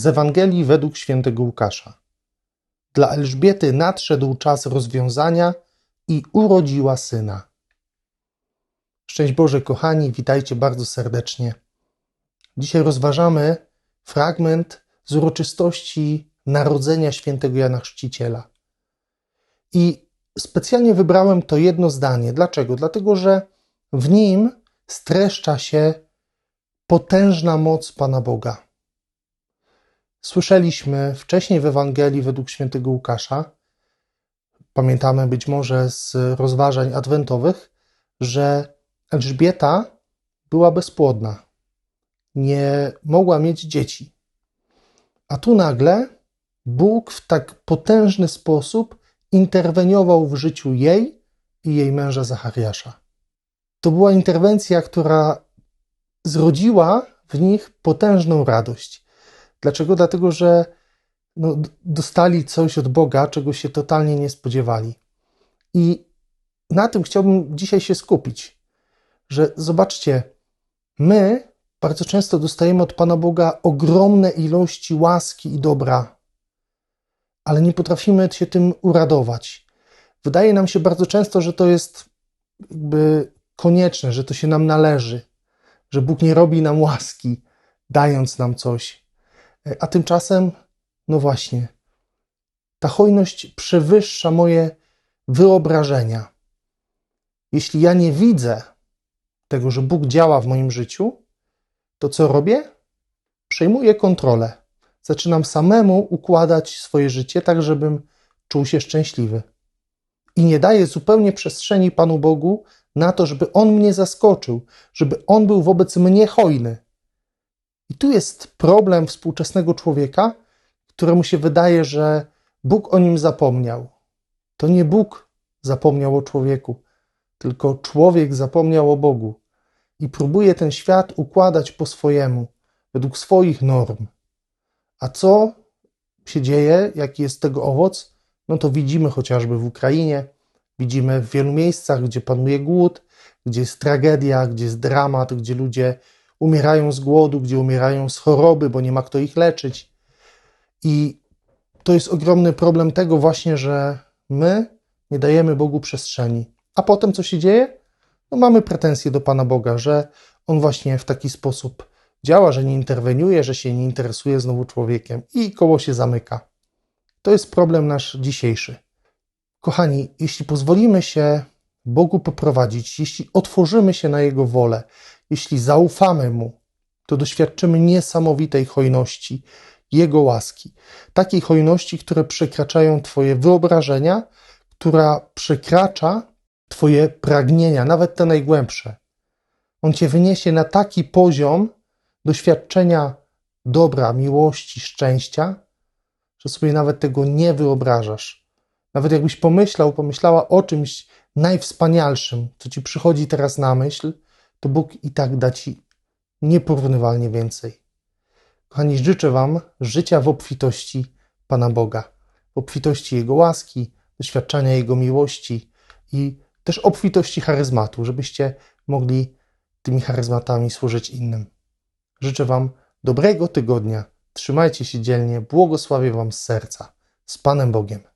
Z Ewangelii według świętego Łukasza. Dla Elżbiety nadszedł czas rozwiązania i urodziła syna. Szczęść Boże, kochani, witajcie bardzo serdecznie. Dzisiaj rozważamy fragment z uroczystości narodzenia świętego Jana Chrzciciela. I specjalnie wybrałem to jedno zdanie. Dlaczego? Dlatego, że w nim streszcza się potężna moc Pana Boga. Słyszeliśmy wcześniej w Ewangelii według świętego Łukasza, pamiętamy być może z rozważań adwentowych, że Elżbieta była bezpłodna, nie mogła mieć dzieci. A tu nagle Bóg w tak potężny sposób interweniował w życiu jej i jej męża Zachariasza. To była interwencja, która zrodziła w nich potężną radość. Dlaczego? Dlatego, że no, dostali coś od Boga, czego się totalnie nie spodziewali. I na tym chciałbym dzisiaj się skupić, że zobaczcie, my bardzo często dostajemy od Pana Boga ogromne ilości łaski i dobra, ale nie potrafimy się tym uradować. Wydaje nam się bardzo często, że to jest jakby konieczne, że to się nam należy, że Bóg nie robi nam łaski, dając nam coś. A tymczasem, no właśnie, ta hojność przewyższa moje wyobrażenia. Jeśli ja nie widzę tego, że Bóg działa w moim życiu, to co robię? Przejmuję kontrolę. Zaczynam samemu układać swoje życie tak, żebym czuł się szczęśliwy. I nie daję zupełnie przestrzeni Panu Bogu na to, żeby On mnie zaskoczył, żeby On był wobec mnie hojny. I tu jest problem współczesnego człowieka, któremu się wydaje, że Bóg o nim zapomniał. To nie Bóg zapomniał o człowieku, tylko człowiek zapomniał o Bogu i próbuje ten świat układać po swojemu, według swoich norm. A co się dzieje, jaki jest tego owoc? No to widzimy chociażby w Ukrainie, widzimy w wielu miejscach, gdzie panuje głód, gdzie jest tragedia, gdzie jest dramat, gdzie ludzie umierają z głodu, gdzie umierają z choroby, bo nie ma kto ich leczyć. I to jest ogromny problem tego właśnie, że my nie dajemy Bogu przestrzeni. A potem co się dzieje? No mamy pretensje do Pana Boga, że On właśnie w taki sposób działa, że nie interweniuje, że się nie interesuje znowu człowiekiem i koło się zamyka. To jest problem nasz dzisiejszy. Kochani, jeśli pozwolimy się Bogu poprowadzić, jeśli otworzymy się na Jego wolę, jeśli zaufamy Mu, to doświadczymy niesamowitej hojności, Jego łaski. Takiej hojności, które przekraczają Twoje wyobrażenia, która przekracza Twoje pragnienia, nawet te najgłębsze. On Cię wyniesie na taki poziom doświadczenia dobra, miłości, szczęścia, że sobie nawet tego nie wyobrażasz. Nawet jakbyś pomyślał, pomyślała o czymś najwspanialszym, co ci przychodzi teraz na myśl, to Bóg i tak da ci nieporównywalnie więcej. Kochani, życzę Wam życia w obfitości Pana Boga, w obfitości Jego łaski, doświadczania Jego miłości i też obfitości charyzmatu, żebyście mogli tymi charyzmatami służyć innym. Życzę Wam dobrego tygodnia. Trzymajcie się dzielnie. Błogosławię Wam z serca. Z Panem Bogiem.